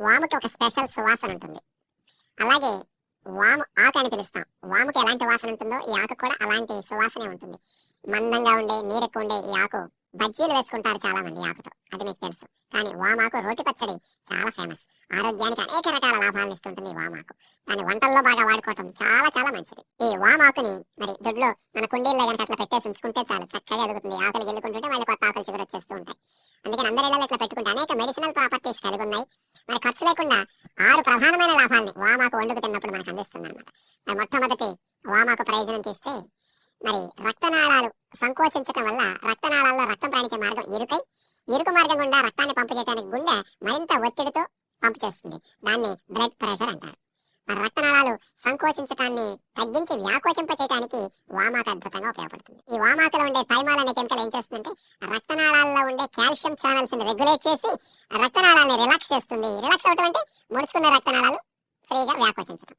వాముకి ఒక స్పెషల్ సువాసన ఉంటుంది. అలాగే వాము ఆకు అని పిలుస్తాం. వాముకి ఎలాంటి వాసన ఉంటుందో ఈ ఆకు కూడా అలాంటి సువాసనే ఉంటుంది. మందంగా ఉండే నీరెక్కు ఉండే ఈ ఆకు బజ్జీలు వేసుకుంటారు చాలా మంది ఆకుతో. అది మీకు తెలుసు. కానీ వామాకు రోటి పచ్చడి చాలా ఫేమస్. ఆరోగ్యానికి అనేక రకాల లాభాలను ఇస్తుంటుంది ఈ వామాకు దాన్ని వంటల్లో బాగా వాడుకోవటం చాలా చాలా మంచిది. ఈ వామాకుని మరి దొడ్లో మన కుండీల్లో కనుక అట్లా పెట్టేసి ఉంచుకుంటే చాలు. చక్కగా ఎదుగుతుంది. ఆకలి గెలుకుంటుంటే మళ్ళీ కొత్త ఆకలి చిగురు వచ్చేస్తూ ఉంటాయి. అందుకని అందరి ఇళ్ళలో ఇట్లా పెట్టుకుంటే అనేక మెడిసినల్ ప్రాపర్టీస్ కలిగి ఉన్నాయి. మరి ఖర్చు లేకుండా ఆరు ప్రధానమైన లాభాలని వామాకు వండుకు తిన్నప్పుడు మనకు అందిస్తుంది అనమాట మరి మొట్టమొదటి వామాకు ప్రయోజనం తీస్తే మరి రక్తనాళాలు సంకోచించటం వల్ల రక్తనాళాల్లో రక్తం ప్రయాణించే మార్గం ఇరుకై ఇరుకు మార్గం గుండా రక్తాన్ని పంపు చేయడానికి గుండె మరింత ఒత్తిడితో పంపు చేస్తుంది. దాన్ని బ్లడ్ ప్రెషర్ అంటారు. మరి రక్తనాళాలు సంకోచించటాన్ని తగ్గించి వ్యాకోచింప చేయడానికి వామాకు అద్భుతంగా ఉపయోగపడుతుంది. ఈ వామాకలో ఉండే థైమాల్ అనే కెమికల్ ఏం చేస్తుందంటే రక్తనాళాల్లో ఉండే కాల్షియం ఛానల్స్ని రెగ్యులేట్ చేసి రిలాక్స్ అవటం అంటే ముడుచుకున్న రక్తనాళాలు ఫ్రీగా వ్యాకోచించడం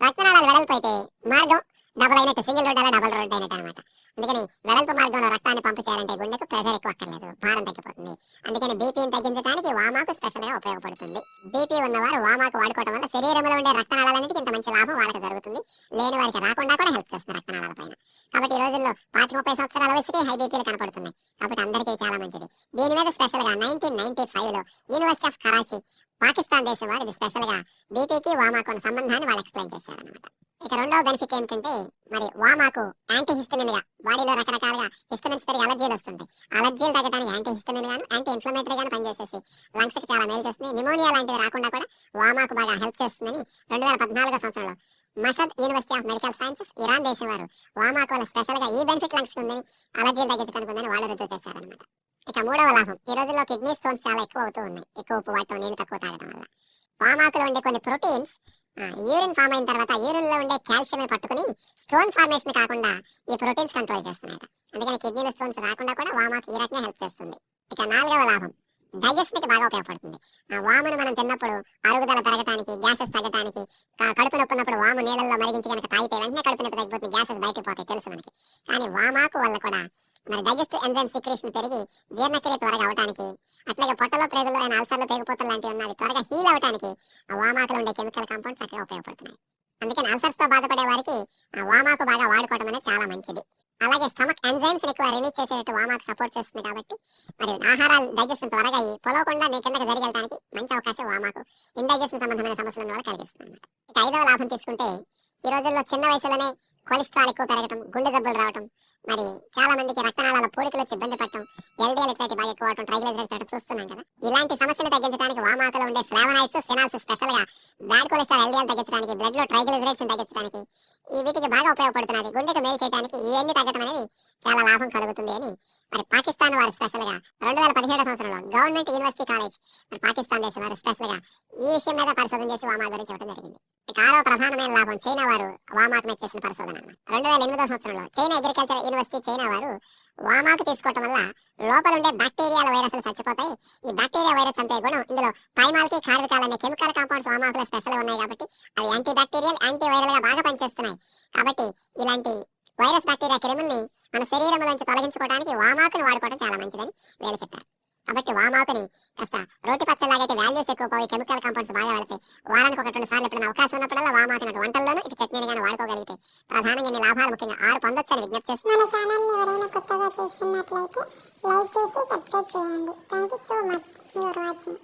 రక్తనాళాలు వెడల్పోయితే మార్గం డబుల్ అయినట్టు సింగిల్ రోడ్ అలా డబుల్ రోడ్ అయినట్టు అనమాట అందుకని వెడల్పు మార్గంలో రక్తాన్ని పంపు చేయాలంటే గుండెకు ప్రెషర్ ఎక్కువ అక్కర్లేదు భారం తగ్గిపోతుంది. అందుకని బీపీని తగ్గించడానికి వామాకు స్పెషల్గా ఉపయోగపడుతుంది. బీపీ ఉన్నవారు వామాకు వాడుకోవడం వల్ల శరీరంలో ఉండే రక్తనాళాలన్నిటికీ ఇంత మంచి లాభం వాళ్ళకి జరుగుతుంది. లేని వారికి రాకుండా కూడా హెల్ప్ చేస్తుంది రక్తనాళాల పైన. కాబట్టి ఈ రోజుల్లో పాతి ముప్పై సంవత్సరాల వయసుకే హై బీపీలు కనపడుతున్నాయి. కాబట్టి అందరికీ చాలా మంచిది. దీని మీద స్పెషల్గా నైన్టీన్ నైన్టీ ఫైవ్లో యూనివర్సిటీ ఆఫ్ కరాచీ పాకిస్తాన్ దేశం వారు ఇది స్పెషల్గా బీపీకి వామాకు ఉన్న సంబంధాన్ని వాళ్ళు ఎక్స్ప్లెయిన్ చేశారనమాట ఇక రెండవ బెనిఫిట్ ఏమిటంటే మరి వామాకు యాంటీ హిస్టమిన్గా బాడీలో రకరకాలుగా హిస్టమిన్స్ పెరిగి అలర్జీలు వస్తుంటాయి. అలర్జీలు తగ్గడానికి యాంటీ హిస్టమిన్ గాను యాంటీ ఇన్ఫ్లమేటరీ గాను పనిచేసేసి లంగ్స్కి చాలా మేలు చేస్తుంది. నిమోనియా లాంటిది రాకుండా కూడా వామాకు బాగా హెల్ప్ చేస్తుందని రెండు వేల పద్నాలుగో సంవత్సరంలో Mashhad university of medical sciences Iran దేశం వారు వామాకు స్పెషల్గా ఈ బెనిఫిట్ లంగ్స్ ఉందని అలర్జీలు తగ్గించడానికి ఉందని వాళ్ళు రుజువు చేశారనమాట ఇక మూడవ లాభం. ఈ రోజుల్లో కిడ్నీ స్టోన్స్ చాలా ఎక్కువ అవుతూ ఉన్నాయి. ఎక్కువ ఉప్పు వాడటం నీళ్ళు తక్కువ తాగడం వల్ల. పామాకులో ఉండే కొన్ని ప్రోటీన్స్ యూరిన్ ఫామ్ అయిన తర్వాత యూరిన్లో ఉండే కాల్షియం పట్టుకుని స్టోన్ ఫార్మేషన్ కాకుండా ఈ ప్రోటీన్స్ కంట్రోల్ చేస్తున్నాయట. అందుకని కిడ్నీలో స్టోన్స్ రాకుండా కూడా వామాకు ఈ రకంగా హెల్ప్ చేస్తుంది. ఇక నాలుగవ లాభం. డైజెషన్కి బాగా ఉపయోగపడుతుంది. ఆ వామును మనం తిన్నప్పుడు అరుగుదల పెరగడానికి గ్యాసెస్ తగ్గడానికి కడుపు నొప్పి ఉన్నప్పుడు వాము నీళ్ళల్లో మరిగించి కనుక తాగితే వెంటనే కడుపు నొప్పి తగ్గిపోతుంది గ్యాసెస్ బయటకు పోతాయి తెలుసు మనకి. కానీ వామాకు వల్ల కూడా మరి డైజెస్టివ్ ఎంజైమ్ సీక్రేషన్ పెరిగి జీర్ణక్రియ త్వరగా అవడానికి అట్లాగే పొట్టలో ప్రేగుల్లో అయిన అల్సర్లు పేగుపోతలు లాంటివి ఉన్నవి త్వరగా హీల్ అవడానికి ఆ వామాకులు ఉండే కెమికల్ కాంపౌండ్స్ చక్కగా ఉపయోగపడుతున్నాయి. అందుకని అల్సర్స్తో బాధపడే వారికి ఆ వామాకు బాగా వాడుకోవడం అనేది చాలా మంచిది. అలాగే స్టమక్ ఎంజైమ్స్ ఎక్కువ రిలీజ్ చేసేటట్టు వామాకు సపోర్ట్ చేస్తుంది కాబట్టి మరి ఆహారాలు డైజెషన్ త్వరగా అయ్యి పొలవకుండా నీ కిందకి జరిగేటానికి మంచి అవకాశం వామాకు ఇండైజెషన్ సంబంధమైన సమస్యలను కూడా కలిగిస్తుంది అనమాట ఇక ఐదవ లాభం తీసుకుంటే ఈ రోజుల్లో చిన్న వయసులోనే కొలెస్ట్రాల్ ఎక్కువ పెరగటం గుండె జబ్బులు రావటం మరి చాలా మందికి రక్తనాళాల పూడికలు వచ్చి ఇబ్బంది పడటం ఎల్డీఎల్ ఇట్లాంటి బాగా ఎక్కువ అవటం ట్రైగ్లైజరైడ్స్ పెరగటం చూస్తున్నాం కదా. ఇలాంటి సమస్యలు తగ్గించడానికి వామాకులో ఉండే ఫ్లావనాయిడ్స్ ఫినాల్స్ స్పెషల్గా బ్యాడ్ కొలెస్ట్రాల్ ఎల్డీఎల్ తగ్గించడానికి బ్లడ్లో ట్రైగ్లైజరైడ్స్ తగ్గించడానికి ఈ వీటికి బాగా ఉపయోగపడుతున్నది. గుండెకు మేలు చేయడానికి ఇవన్నీ తగ్గటం అనేది చాలా లాభం కలుగుతుంది అని మరి పాకిస్తాన్ వారు స్పెషల్గా రెండు వేల పదిహేడు సంవత్సరంలో గవర్నమెంట్ యూనివర్సిటీ కాలేజ్ మరి పాకిస్తాన్ దేశం వారు స్పెషల్గా ఈ విషయం మీద పరిశోధన చేసి వామా గురించి ఇవ్వడం జరిగింది. కారో ప్రధానమైన లాభం చైనా వారు వామాకు మీద చేసిన పరిశోధన రెండు వేల ఎనిమిదో సంవత్సరంలో చైనా అగ్రికల్చర్ యూనివర్సిటీ చైనా వారు వామాకు తీసుకోవటం వల్ల లోపల ఉండే బ్యాక్టీరియాల వైరస్లు చచ్చిపోతాయి. ఈ బ్యాక్టీరియా వైరస్ చంపే గుణం ఇందులో పైమాల్కి కార్వికాల్ అనే కెమికల్ కాంపౌండ్స్ వామాకులో స్పెషల్ ఉన్నాయి కాబట్టి అవి యాంటీ బ్యాక్టీరియల్ యాంటీ వైరల్గా బాగా పనిచేస్తున్నాయి. కాబట్టి ఇలాంటి వైరస్ బ్యాక్టీరియా క్రిముల్ని మన శరీరంలో నుంచి తొలగించుకోవడానికి వామాకును వాడుకోవడం చాలా మంచిదని వీళ్ళు చెప్పారు కాబట్టి వామాకుని కాస్త రోటి పచ్చలాగైతే వాల్యూస్ ఎక్కువ పోయి కెమికల్ కాంపౌండ్స్ బాగా వెళతాయి వారానికి ఒక రెండు సార్లు ఎప్పుడైనా అవకాశం ఉన్నప్పుడల్లా వామాకుని వంటల్లోనూ ఇటు చట్నీని కానీ వాడుకోగలిగితే ప్రధానంగా ఇన్ని లాభాలు ముఖ్యంగా ఆరు పొందొచ్చని విజ్ఞప్తి చేస్తున్నాను మన ఛానల్ని ఎవరైనా కొత్తగా చూస్తున్నట్లయితే లైక్ చేసి సబ్స్క్రైబ్ చేయండి. Thank you so much. Your watching.